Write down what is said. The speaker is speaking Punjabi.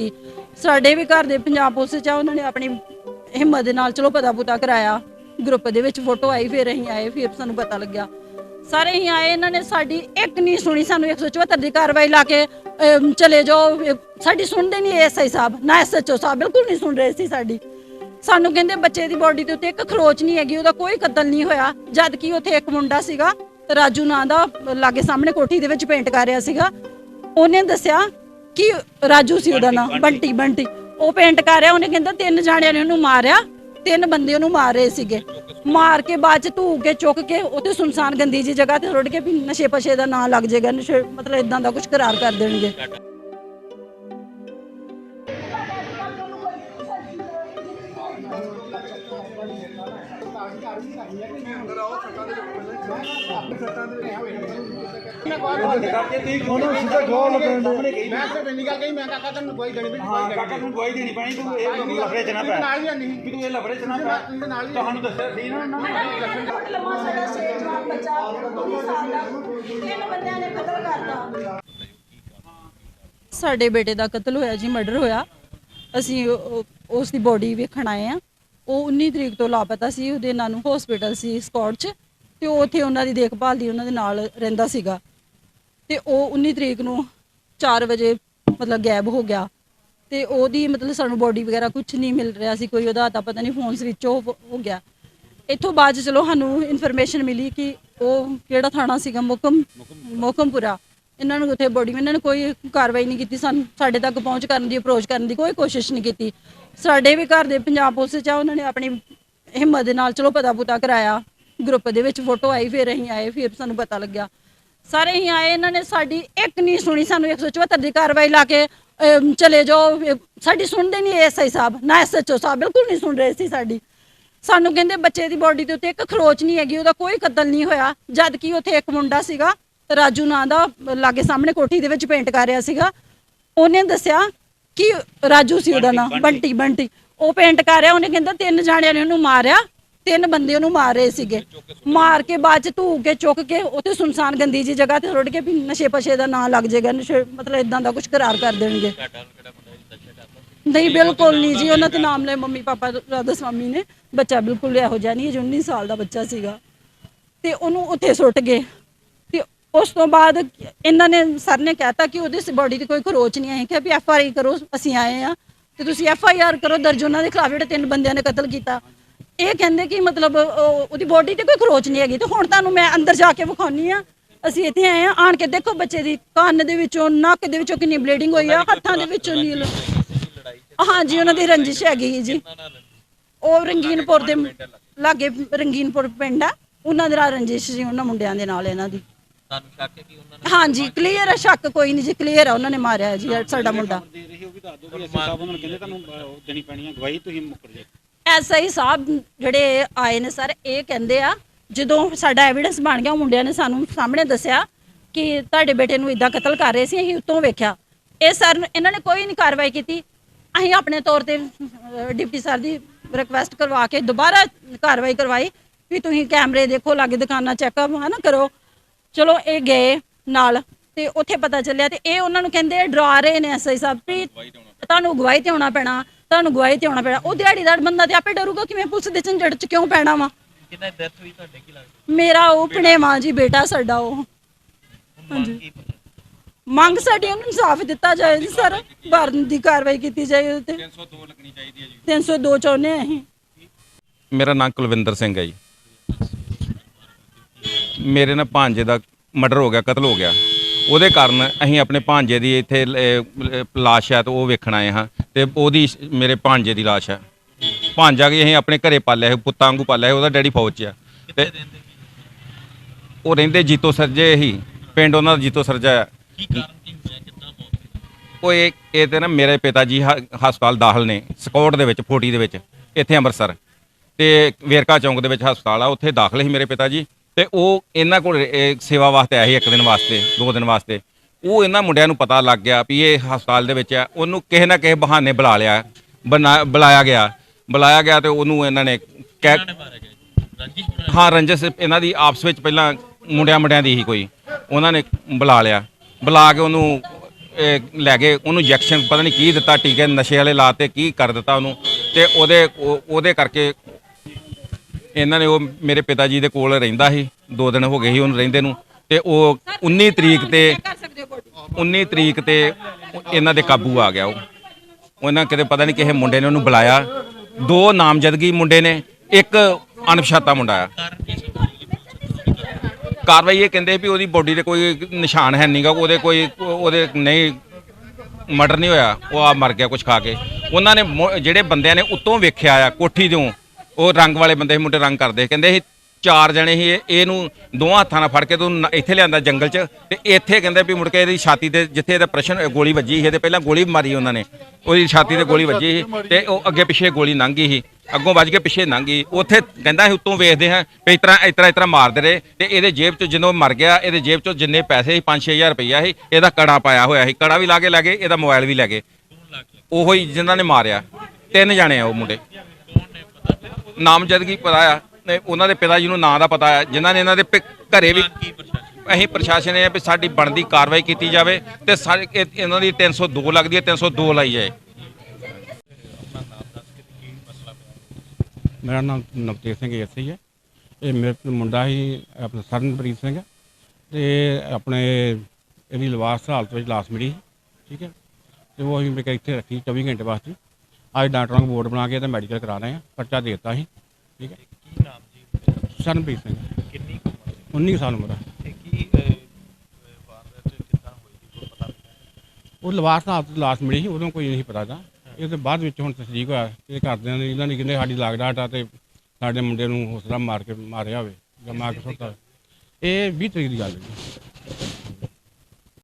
ਕੀਤੀ ਸਾਡੇ ਵੀ ਘਰ ਦੇ ਪੰਜਾਬ ਪੁਲਿਸ ਚ ਆ ਉਹਨਾਂ ਨੇ ਆਪਣੀ ਹਿੰਮਤ ਦੇ ਨਾਲ ਚਲੋ ਪਤਾ ਪੁਤਾ ਕਰਾਇਆ। ਗਰੁੱਪ ਦੇ ਵਿੱਚ ਫੋਟੋ ਆਈ ਫਿਰ ਅਸੀਂ ਆਏ ਫਿਰ ਸਾਨੂੰ ਪਤਾ ਲੱਗਿਆ। ਸਾਰੇ ਹੀ ਆਏ ਇਹਨਾਂ ਨੇ ਸਾਡੀ ਇੱਕ ਨਹੀਂ ਸੁਣੀ ਸਾਨੂੰ 174 ਦੀ ਕਾਰਵਾਈ ਲਾ ਕੇ ਅਮ, ਚਲੇ ਜਾਓ। ਅਮ, ਸਾਡੀ ਸੁਣਦੇ ਨਹੀਂ ਐਸਆਈ ਸਾਹਿਬ ਨਾ ਐਸਐਚਓ ਸਾਹਿਬ ਬਿਲਕੁਲ ਨਹੀਂ ਸੁਣ ਰਹੇ ਸੀ ਸਾਡੀ। ਸਾਨੂੰ ਕਹਿੰਦੇ ਬੱਚੇ ਦੀ ਬੋਡੀ ਦੇ ਉੱਤੇ ਇੱਕ ਖਰੋਚ ਨਹੀਂ ਹੈਗੀ ਉਹਦਾ ਕੋਈ ਕਤਲ ਨਹੀਂ ਹੋਇਆ। ਜਦ ਕਿ ਉੱਥੇ ਇੱਕ ਮੁੰਡਾ ਸੀਗਾ ਰਾਜੂ ਨਾਂ ਦਾ ਲਾਗੇ ਸਾਹਮਣੇ ਕੋਠੀ ਦੇ ਵਿੱਚ ਪੇਂਟ ਕਰ ਰਿਹਾ ਸੀਗਾ। ਉਹਨੇ ਦੱਸਿਆ ਕਿ ਰਾਜੂ ਸੀ ਉਹਦਾ ਨਾਮ ਬੰਟੀ ਬੰਟੀ। ਉਹ ਪੇਂਟ ਕਰ ਰਿਹਾ ਉਹਨੇ ਕਹਿੰਦਾ ਤਿੰਨ ਜਾਣਿਆਂ ਨੇ ਉਹਨੂੰ ਮਾਰਿਆ ਤਿੰਨ ਬੰਦੇ ਉਹਨੂੰ ਮਾਰ ਰਹੇ ਸੀਗੇ। ਮਾਰ ਕੇ ਬਾਅਦ ਚ ਧੂ ਕੇ ਚੁੱਕ ਕੇ ਉੱਥੇ ਸੁਨਸਾਨ ਗੰਦੀ ਜੀ ਜਗ੍ਹਾ ਤੇ ਰੁੜ ਕੇ ਵੀ ਨਸ਼ੇ ਪਸ਼ੇ ਦਾ ਨਾਂ ਲੱਗ ਜਾਏਗਾ ਨਸ਼ੇ ਮਤਲਬ ਇਦਾਂ ਦਾ ਕੁਝ ਕਰਾਰ ਕਰ ਦੇਣਗੇ। ਉਹਨੂੰ ਸਿੱਧਾ ਗੋਲ ਲਗਾਉਂਦੇ ਮੈਂ ਸਿਰਫ ਇੰਨੀ ਗੱਲ ਕਹੀ ਮੈਂ ਕਾਕਾ ਤੈਨੂੰ ਗਵਾਹੀ ਦੇਣੀ ਵੀ ਹਾਂ ਕਾਕਾ ਨੂੰ ਗਵਾਹੀ ਦੇਣੀ ਪੈਣੀ ਤੂੰ ਇਹ ਲਫੜੇ ਚ ਨਾ ਪੈ ਨਾਲ ਹੀ ਨਹੀਂ ਵੀ ਤੂੰ ਇਹ ਲਫੜੇ ਚ ਨਾ ਪੈ ਤੁਹਾਨੂੰ ਦੱਸਿਆ ਸੀ ਨਾ ਉਹਨਾਂ ਲੰਮਾ ਸਾਡਾ ਸ਼ੇਰ ਬੱਚਾ 19 ਸਾਲ ਦਾ ਤਿੰਨ ਬੰਦਿਆਂ ਨੇ ਕਤਲ ਕਰਤਾ ਸਾਡੇ ਬੇਟੇ ਦਾ ਕਤਲ ਹੋਇਆ ਜੀ ਮਰਡਰ ਹੋਇਆ। ਅਸੀਂ ਉਹ- ਉਸ ਦੀ ਬੋਡੀ ਵੇਖਣ ਆਏ ਆ ਉਹ 19 ਤਰੀਕ ਤੋਂ ਲਾਪਤਾ ਸੀ, ਉਹਦੇ ਨਾਂ ਨੂੰ ਹਸਪੀਟਲ ਸੀ ਸਕਾਟ 'ਚ। ਤੇ ਉਹ ਉੱਥੇ ਉਹਨਾਂ ਦੀ ਦੇਖਭਾਲ ਦੀ ਉਹਨਾਂ ਦੇ ਨਾਲ ਰਹਿੰਦਾ ਸੀਗਾ। ਤੇ ਉਹ 19 ਤਰੀਕ ਨੂੰ 4 ਵਜੇ ਮਤਲਬ ਗਾਇਬ ਹੋ ਗਿਆ। ਤੇ ਉਹਦੀ ਮਤਲਬ ਸਾਨੂੰ ਬੋਡੀ ਵਗੈਰਾ ਕੁਝ ਨਹੀਂ ਮਿਲ ਰਿਹਾ ਸੀ ਕੋਈ ਉਹਦਾ ਤਾਂ ਪਤਾ ਨਹੀਂ ਫੋਨ ਸਵਿਚ ਆਫ ਹੋ ਗਿਆ। ਇੱਥੋਂ ਬਾਅਦ ਚਲੋ ਸਾਨੂੰ ਇਨਫੋਰਮੇਸ਼ਨ ਮਿਲੀ ਕਿ ਉਹ ਕਿਹੜਾ ਥਾਣਾ ਸੀਗਾ ਮੁਕਮ ਮੁਕਮਪੁਰਾ ਇਹਨਾਂ ਨੂੰ ਉੱਥੇ ਬੋਡੀ ਇਹਨਾਂ ਨੇ ਕੋਈ ਕਾਰਵਾਈ ਨਹੀਂ ਕੀਤੀ ਸਾਨੂੰ ਸਾਡੇ ਤੱਕ ਪਹੁੰਚ ਕਰਨ ਦੀ ਅਪਰੋਚ ਕਰਨ ਦੀ ਕੋਈ ਕੋਸ਼ਿਸ਼ ਨਹੀਂ ਕੀਤੀ। ਸਾਡੇ ਵੀ ਘਰ ਦੇ ਪੰਜਾਬ ਪੁਲਿਸ ਚ ਉਹਨਾਂ ਨੇ ਆਪਣੀ ਹਿੰਮਤ ਦੇ ਨਾਲ ਚਲੋ ਪਤਾ ਪੁਤਾ ਕਰਾਇਆ। ਗਰੁੱਪ ਦੇ ਵਿੱਚ ਫੋਟੋ ਆਈ ਫਿਰ ਅਸੀਂ ਆਏ ਫਿਰ ਸਾਨੂੰ ਪਤਾ ਲੱਗਿਆ। ਸਾਰੇ ਹੀ ਆਏ ਇਹਨਾਂ ਨੇ ਸਾਡੀ ਇੱਕ ਨਹੀਂ ਸੁਣੀ ਸਾਨੂੰ 174 ਦੀ ਕਾਰਵਾਈ ਲਾ ਕੇ ਚਲੇ ਜਾਓ। ਸਾਡੀ ਸੁਣਦੇ ਨਹੀਂ ਐਸਆਈ ਸਾਹਿਬ ਨਾ ਐਸਐਚਓ ਸਾਹਿਬ ਬਿਲਕੁਲ ਨਹੀਂ ਸੁਣ ਰਹੇ ਸੀ ਸਾਡੀ। ਸਾਨੂੰ ਕਹਿੰਦੇ ਬੱਚੇ ਦੀ ਬੋਡੀ ਦੇ ਉੱਤੇ ਇੱਕ ਖਰੋਚ ਨਹੀਂ ਹੈਗੀ ਉਹਦਾ ਕੋਈ ਕਤਲ ਨਹੀਂ ਹੋਇਆ। ਜਦ ਕਿ ਉੱਥੇ ਇੱਕ ਮੁੰਡਾ ਸੀਗਾ ਰਾਜੂ ਨਾਂ ਦਾ ਲਾਗੇ ਸਾਹਮਣੇ ਕੋਠੀ ਦੇ ਵਿੱਚ ਪੇਂਟ ਕਰ ਰਿਹਾ ਸੀਗਾ। ਉਹਨੇ ਦੱਸਿਆ ਕਿ ਰਾਜੂ ਸੀ ਉਹਦਾ ਨਾਮ ਬੰਟੀ। ਬੰਟੀ ਉਹ ਪੇਂਟ ਕਰ ਰਿਹਾ ਉਹਨੇ ਕਹਿੰਦਾ ਤਿੰਨ ਜਾਣਿਆਂ ਨੇ ਉਹਨੂੰ ਮਾਰਿਆ। ਤਿੰਨ ਬੰਦੇ ਉਹਨੂੰ ਮਾਰ ਰਹੇ ਸੀਗੇ। ਮਾਰ ਕੇ ਬਾਅਦ ਚ ਧੂ ਕੇ ਚੁੱਕ ਕੇ ਉੱਥੇ ਸੁਨਸਾਨ ਗੰਦੀ ਜੀ ਜਗ੍ਹਾ ਤੇ ਰੁੜ ਕੇ ਵੀ ਨਸ਼ੇ ਪਸ਼ੇ ਦਾ ਨਾਂ ਲੱਗ ਜਾਏਗਾ ਨਸ਼ੇ ਮਤਲਬ ਇਦਾਂ ਦਾ ਕੁਝ ਕਰਾਰ ਕਰ ਦੇਣਗੇ। ਨਹੀਂ, ਬਿਲਕੁਲ ਨਹੀਂ ਜੀ, ਉਹਨਾਂ ਤੇ ਨਾਮ ਲੈ ਮੰਮੀ ਪਾਪਾ, ਰਾਧਾ ਸਵਾਮੀ ਨੇ। ਬੱਚਾ ਬਿਲਕੁਲ ਇਹੋ ਜਿਹਾ ਨਹੀਂ 19 ਸਾਲ ਦਾ ਬੱਚਾ ਸੀਗਾ। ਤੇ ਉਹਨੂੰ ਉੱਥੇ ਸੁੱਟ ਗਏ। ਤੇ ਉਸ ਤੋਂ ਬਾਅਦ ਇਹਨਾਂ ਨੇ, ਸਰ ਨੇ ਕਹਿਤਾ ਕਿ ਉਹਦੇ ਬੋਡੀ ਤੇ ਕੋਈ ਖਰੋਚ ਨਹੀਂ ਆਈ ਕਿ ਵੀ ਐਫ ਆਈ ਕਰੋ, ਅਸੀਂ ਆਏ ਆ ਤੇ ਤੁਸੀਂ ਐਫ ਆਈ ਆਰ ਕਰੋ, ਦਰਜ ਉਹਨਾਂ ਦੇ ਖਿਲਾਫ ਜਿਹੜੇ ਤਿੰਨ ਬੰਦਿਆਂ ਨੇ ਕਤਲ ਕੀਤਾ। ਇਹ ਕਹਿੰਦੇ ਕਿ ਮਤਲਬ ਉਹ- ਉਹਦੀ ਬੋਡੀ ਤੇ ਕੋਈ ਖਰੋਚ ਨਹੀਂ ਹੈਗੀ ਤੇ ਹੁਣ ਤੁਹਾਨੂੰ ਮੈਂ ਅੰਦਰ ਜਾ ਕੇ ਵਿਖਾਉਣੀ ਆ ਅਸੀਂ ਇੱਥੇ ਆਏ ਆ ਆਣ ਕੇ ਦੇਖੋ ਬੱਚੇ ਦੀ ਕੰਨ ਦੇ ਵਿੱਚੋਂ ਨੱਕ ਦੇ ਵਿੱਚੋਂ ਕਿੰਨੀ ਬਲੀਡਿੰਗ ਹੋਈ ਆ ਹੱਥਾਂ ਦੇ ਵਿੱਚੋਂ ਨੀਲ ਹਾਂਜੀ ਉਹਨਾਂ ਦੀ ਰੰਜਿਸ਼ ਹੈਗੀ ਜੀ ਉਹ ਰੰਗੀਨਪੁਰ ਦੇ ਲਾਗੇ ਰੰਗੀਨਪੁਰ ਪਿੰਡ ਆ ਉਹਨਾਂ ਦੇ ਨਾਲ ਰੰਜਿਸ਼ ਸੀ ਉਹਨਾਂ ਮੁੰਡਿਆਂ ਦੇ ਨਾਲ ਇਹਨਾਂ ਦੀ ਤੁਹਾਨੂੰ ਸ਼ੱਕ ਹੈ ਕਿ ਉਹਨਾਂ ਨੇ ਹਾਂਜੀ ਕਲੀਅਰ ਹੈ ਸ਼ੱਕ ਕੋਈ ਨਹੀਂ ਜੀ ਕਲੀਅਰ ਹੈ ਉਹਨਾਂ ਨੇ ਮਾਰਿਆ ਜੀ ਸਾਡਾ ਮੁੰਡਾ ਦੇ ਰਹੀ ਉਹ ਵੀ ਦੱਸ ਦਿਓ ਵੀ ਐਸਐਸ ਸਾਹਿਬ ਉਹਨਾਂ ਨੂੰ ਕਹਿੰਦੇ ਤੁਹਾਨੂੰ ਅਹ, ਉਹ ਦੇਣੀ ਪੈਣੀ ਹੈ ਗਵਾਹੀ ਤੁਸੀਂ ਮੁੱਕਰ ਜੇ ਐਸਆਈ ਸਾਹਿਬ ਜਿਹੜੇ ਆਏ ਨੇ ਸਰ ਇਹ ਕਹਿੰਦੇ ਆ ਜਦੋਂ ਸਾਡਾ ਐਵੀਡੈਂਸ ਬਣ ਗਿਆ ਮੁੰਡਿਆਂ ਨੇ ਸਾਨੂੰ ਸਾਹਮਣੇ ਦੱਸਿਆ ਕਿ ਤੁਹਾਡੇ ਬੇਟੇ ਨੂੰ ਇਦਾਂ ਕਤਲ ਕਰ ਰਹੇ ਸੀ ਅਸੀਂ ਉੱਤੋਂ ਵੇਖਿਆ। ਇਹ ਸਰ ਇਹਨਾਂ ਨੇ ਕੋਈ ਨਹੀਂ ਕਾਰਵਾਈ ਕੀਤੀ। ਅਸੀਂ ਆਪਣੇ ਤੌਰ ਤੇ ਡਿਪਟੀ ਸਰ ਦੀ ਰਿਕਵੈਸਟ ਕਰਵਾ ਕੇ ਦੁਬਾਰਾ ਕਾਰਵਾਈ ਕਰਵਾਈ ਵੀ ਤੁਸੀਂ ਕੈਮਰੇ ਦੇਖੋ ਲਾਗੇ ਦੁਕਾਨਾਂ ਚੈੱਕਅਪ ਹਨਾ ਕਰੋ। ਚਲੋ ਇਹ ਗਏ ਨਾਲ ਤੇ ਉੱਥੇ ਪਤਾ ਚੱਲਿਆ ਤੇ ਇਹ ਉਹਨਾਂ ਨੂੰ ਕਹਿੰਦੇ ਡਰਾ ਰਹੇ ਨੇ ਐਸਆਈ ਸਾਹਿਬ ਵੀ ਤੁਹਾਨੂੰ ਗਵਾਹੀ ਤੇ ਆਉਣਾ ਪੈਣਾ। ਤੁਹਾਨੂੰ ਗਵਾਹੀ ਤੇ ਆਉਣਾ ਪੈਣਾ। ਉਹ ਦਿਹਾੜੀਦਾਰ ਬੰਦਾ ਤੇ ਆਪੇ ਡਰੂਗਾ ਕਿਵੇਂ ਪੁਲਿਸ ਦੇ ਝੰਡੜ ਚ ਕਿਉਂ ਪੈਣਾ ਵਾ। ਕਿੰਨਾ ਡੈਥ ਹੋਈ ਤੁਹਾਡੇ ਕੀ ਲੱਗਦਾ? ਮੇਰਾ ਉਹ ਭਣੇਵਾ ਜੀ ਬੇਟਾ ਸਾਡਾ ਉਹ। ਕੀ ਮੰਗ ਸਾਡੀ ਉਹਨੂੰ ਇਨਸਾਫ ਦਿੱਤਾ ਜਾਏ ਜੀ ਸਰ। ਭਰਨ ਦੀ ਕਾਰਵਾਈ ਕੀਤੀ ਜਾਏ ਉਹਦੇ ਤੇ। 302 ਲੱਗਣੀ ਚਾਹੀਦੀ ਹੈ ਜੀ। 302 ਚਾਹੁੰਦੇ ਹਾਂ ਅਸੀਂ। ਮੇਰਾ ਨਾਮ ਕੁਲਵਿੰਦਰ ਸਿੰਘ ਹੈ ਜੀ। ਮੇਰੇ ਨਾਲ ਭਾਂਜੇ ਦਾ ਮਰਡਰ ਹੋ ਗਿਆ ਕਤਲ ਹੋ ਗਿਆ। ਉਹਦੇ ਕਾਰਨ ਅਸੀਂ ਆਪਣੇ ਭਾਂਜੇ ਦੀ ਇੱਥੇ ਲਾਸ਼ ਹੈ ਤੇ ਉਹ ਵੇਖਣ ਆਏ ਹਾਂ ਤੇ ਉਹਦੀ ਮੇਰੇ ਭਾਂਜੇ ਦੀ ਲਾਸ਼ ਹੈ। ਭਾਂਜਾ ਕਿ ਅਸੀਂ ਆਪਣੇ ਘਰੇ ਪਾਲਿਆ ਸੀ ਪੁੱਤਾਂ ਵਾਂਗੂ ਪਾਲਿਆ ਸੀ ਉਹਦਾ ਡੈਡੀ ਫੌਜ 'ਚ ਆ। ਤੇ ਉਹ ਰਹਿੰਦੇ ਜੀਤੋ ਸਰਜੇ ਹੀ ਪਿੰਡ ਉਹਨਾਂ ਦਾ ਜੀਤੋ ਸਰਜਾ ਹੈ? ਉਹ ਇਹ ਇਹ ਤੇ ਨਾ ਮੇਰੇ ਪਿਤਾ ਜੀ ਹ- ਹਸਪਤਾਲ ਦਾਖਲ ਨੇ ਸਕੌਟ ਦੇ ਵਿੱਚ ਫੋਟੀ ਦੇ ਵਿੱਚ ਇੱਥੇ ਅੰਮ੍ਰਿਤਸਰ। ਤੇ ਵੇਰਕਾ ਚੌਂਕ ਦੇ ਵਿੱਚ ਹਸਪਤਾਲ ਆ ਉੱਥੇ ਦਾਖਲ ਸੀ ਮੇਰੇ ਪਿਤਾ ਜੀ। ਤੇ ਉਹ ਇਹਨਾਂ ਕੋਲ ਇਹ ਸੇਵਾ ਵਾਸਤੇ ਆਏ ਸੀ ਇੱਕ ਦਿਨ ਵਾਸਤੇ ਦੋ ਦਿਨ ਵਾਸਤੇ। ਉਹ ਇਹਨਾਂ ਮੁੰਡਿਆਂ ਨੂੰ ਪਤਾ ਲੱਗ ਗਿਆ ਵੀ ਇਹ ਹਸਪਤਾਲ ਦੇ ਵਿੱਚ ਆ। ਉਹਨੂੰ ਕਿਸੇ ਨਾ ਕਿਸੇ ਬਹਾਨੇ ਬੁਲਾ ਲਿਆ ਬਣਾ- ਬੁਲਾਇਆ ਗਿਆ। ਬੁਲਾਇਆ ਗਿਆ ਤੇ ਉਹਨੂੰ ਇਹਨਾਂ ਨੇ ਕਹਿ ਹਾਂ ਰੰਜਸ ਇਹਨਾਂ ਦੀ ਆਪਸ ਵਿੱਚ ਪਹਿਲਾਂ ਮੁੰਡਿਆਂ ਮੁੰਡਿਆਂ ਦੀ ਹੀ ਕੋਈ। ਉਹਨਾਂ ਨੇ ਬੁਲਾ ਲਿਆ। ਬੁਲਾ ਕੇ ਉਹਨੂੰ ਲੈ ਗਏ। ਉਹਨੂੰ ਇੰਜੈਕਸ਼ਨ ਪਤਾ ਨਹੀਂ ਕੀ ਦਿੱਤਾ ਟੀਕੇ ਨਸ਼ੇ ਵਾਲੇ ਲਾਤੇ ਕੀ ਕਰ ਦਿੱਤਾ ਉਹਨੂੰ। ਤੇ ਉਹਦੇ ਉਹ- ਉਹਦੇ ਕਰਕੇ ਇਹਨਾਂ ਨੇ ਉਹ ਮੇਰੇ ਪਿਤਾ ਜੀ ਦੇ ਕੋਲ ਰਹਿੰਦਾ ਸੀ, ਦੋ ਦਿਨ ਹੋ ਗਏ ਸੀ ਉਹਨੂੰ ਰਹਿੰਦੇ ਨੂੰ, ਤੇ ਉਹ 19 ਤਰੀਕ ਤੇ 19 ਤਰੀਕ ਤੇ ਇਹਨਾਂ ਦੇ ਕਾਬੂ ਆ ਗਿਆ ਉਹ। ਉਹਨਾਂ ਕਿਤੇ ਪਤਾ ਨਹੀਂ ਕਿਸੇ ਮੁੰਡੇ ਨੇ ਉਹਨੂੰ ਬੁਲਾਇਆ। ਦੋ ਨਾਮਜ਼ਦਗੀ ਮੁੰਡੇ ਨੇ, ਇੱਕ ਅਣਪਛਾਤਾ ਮੁੰਡਾ ਆ। ਕਾਰਵਾਈ ਇਹ ਕਹਿੰਦੇ ਵੀ ਉਹਦੀ ਬੋਡੀ ਤੇ ਕੋਈ ਨਿਸ਼ਾਨ ਹੈ ਨਹੀਂਗਾ ਉਹਦੇ ਕੋਈ, ਉਹਦੇ ਨਹੀਂ, ਮਰਡਰ ਨਹੀਂ ਹੋਇਆ, ਉਹ ਆ ਮਰ ਗਿਆ ਕੁਝ ਖਾ ਕੇ। ਉਹਨਾਂ ਨੇ ਮੁ- ਜਿਹੜੇ ਬੰਦਿਆਂ ਨੇ ਉੱਤੋਂ ਵੇਖਿਆ ਆ ਕੋਠੀ ਤੋਂ ਉਹ ਰੰਗ ਵਾਲੇ ਬੰਦੇ ਸੀ, ਮੁੰਡੇ ਰੰਗ ਕਰਦੇ ਕਹਿੰਦੇ ਸੀ ਚਾਰ ਜਣੇ ਸੀ ਇਹ- ਇਹਨੂੰ ਦੋਹਾਂ ਹੱਥਾਂ ਨਾਲ ਫੜ ਕੇ ਤੂੰ ਇੱਥੇ ਲਿਆਂਦਾ ਜੰਗਲ 'ਚ। ਤੇ ਇੱਥੇ ਕਹਿੰਦੇ ਵੀ ਮੁੜ ਕੇ ਇਹਦੀ ਛਾਤੀ ਤੇ ਜਿੱਥੇ ਇਹਦਾ ਪ੍ਰਸ਼ਨ ਗੋਲੀ ਵੱਜੀ ਸੀ ਇਹਦੇ ਪਹਿਲਾਂ ਗੋਲੀ ਮਾਰੀ ਉਹਨਾਂ ਨੇ। ਉਹਦੀ ਛਾਤੀ ਤੇ ਗੋਲੀ ਵੱਜੀ ਸੀ ਤੇ ਉਹ ਅੱਗੇ ਪਿੱਛੇ ਗੋਲੀ ਲੰਘ ਗਈ ਸੀ। ਅੱਗੋਂ ਵੱਜ ਕੇ ਪਿੱਛੇ ਲੰਘ ਗਈ ਉੱਥੇ ਕਹਿੰਦਾ ਸੀ ਉੱਤੋਂ ਵੇਖਦੇ ਹਾਂ ਵੀ ਇਸ ਤਰ੍ਹਾਂ ਇਸ ਤਰ੍ਹਾਂ ਇਸ ਤਰ੍ਹਾਂ ਮਾਰਦੇ ਰਹੇ। ਤੇ ਇਹਦੇ ਜੇਬ 'ਚ ਜਦੋਂ ਮਰ ਗਿਆ ਇਹਦੇ ਜੇਬ 'ਚੋਂ ਜਿੰਨੇ ਪੈਸੇ ਸੀ 5-6000 ਰੁਪਈਆ ਸੀ ਇਹਦਾ ਕੜਾ ਪਾਇਆ ਹੋਇਆ ਸੀ। ਕੜਾ ਵੀ ਲਾ ਕੇ ਲੈ ਗਏ ਇਹਦਾ ਮੋਬਾਈਲ ਵੀ ਲੈ ਗਏ। ਉਹੋ ਹੀ ਜਿਨ੍ਹਾਂ ਨੇ ਮਾਰਿਆ। ਤਿੰਨ ਜਾਣੇ ਆ ਉਹ ਮੁੰਡੇ। ਨਾਮਜ਼ਦਗੀ ਪਤਾ ਆ ਤੇ ਉਹਨਾਂ ਦੇ ਪਿਤਾ ਜੀ ਨੂੰ ਨਾਂ ਦਾ ਪਤਾ ਆ ਜਿਨ੍ਹਾਂ ਨੇ ਇਹਨਾਂ ਦੇ ਪਿ- ਘਰੇ ਵੀ ਕੀ ਪ੍ਰਸ਼ਾਸਨ? ਅਸੀਂ ਪ੍ਰਸ਼ਾਸਨ ਇਹ ਆ ਵੀ ਸਾਡੀ ਬਣਦੀ ਕਾਰਵਾਈ ਕੀਤੀ ਜਾਵੇ ਤੇ ਸਾਰੇ ਇਹ- ਇਹਨਾਂ ਦੀ 302 ਲੱਗਦੀ ਹੈ 302 ਲਾਈ ਜਾਏ। ਮੇਰਾ ਨਾਮ ਨਵਤੇਜ ਸਿੰਘ ਏਸੀ ਹੈ। ਇਹ ਮੇਰੇ ਤੋਂ ਮੁੰਡਾ ਹੀ ਆਪਣਾ ਸਰਨਪ੍ਰੀਤ ਸਿੰਘ ਤੇ ਆਪਣੇ ਇਹਦੀ ਲਵਾਸ ਹਾਲਤ ਵਿੱਚ ਲਾਸ਼ ਮਿਲੀ ਠੀਕ ਹੈ। ਤੇ ਉਹ ਅਸੀਂ ਮੇਰੇ ਇੱਥੇ ਰੱਖੀ 24 ਘੰਟੇ ਵਾਸਤੇ। ਅੱਜ ਡਾਕਟਰਾਂ ਨੂੰ ਬੋਰਡ ਬਣਾ ਕੇ ਤੇ ਮੈਡੀਕਲ ਕਰਾ ਰਹੇ ਆ ਪਰਚਾ ਦੇ ਦਿੱਤਾ ਸੀ ਠੀਕ ਹੈ। ਕੀ ਨਾਮ ਜੀ ਸਰਨਪ੍ਰੀਤ ਸਿੰਘ। ਕਿੰਨੀ ਕੁ ਉਮਰ 19 ਸਾਲ ਉਮਰ ਹੈ। ਤੇ ਉਹ ਲਵਾਸ ਹਾਲਤ ਵਿੱਚ ਲਾਸ਼ ਮਿਲੀ ਸੀ ਉਦੋਂ ਕੋਈ ਨਹੀਂ ਪਤਾ ਦਾ ਇਹ ਤੇ ਬਾਅਦ ਵਿੱਚ ਹੁਣ ਤਸਦੀਕ ਹੋਇਆ ਇਹ ਘਰਦਿਆਂ ਨੇ ਇਹਨਾਂ ਨੇ ਕਹਿੰਦੇ ਸਾਡੀ ਲਾਗ ਡਾਟ ਤੇ ਸਾਡੇ ਮੁੰਡੇ ਨੂੰ ਹੌਸਲਾ ਮਾਰ ਕੇ ਮਾਰਿਆ ਹੋਵੇ ਜਾਂ ਮਾਰ ਕੇ ਸੁੱਟਾ। ਇਹ 20 ਤਰੀਕ ਦੀ ਗੱਲ ਹੈ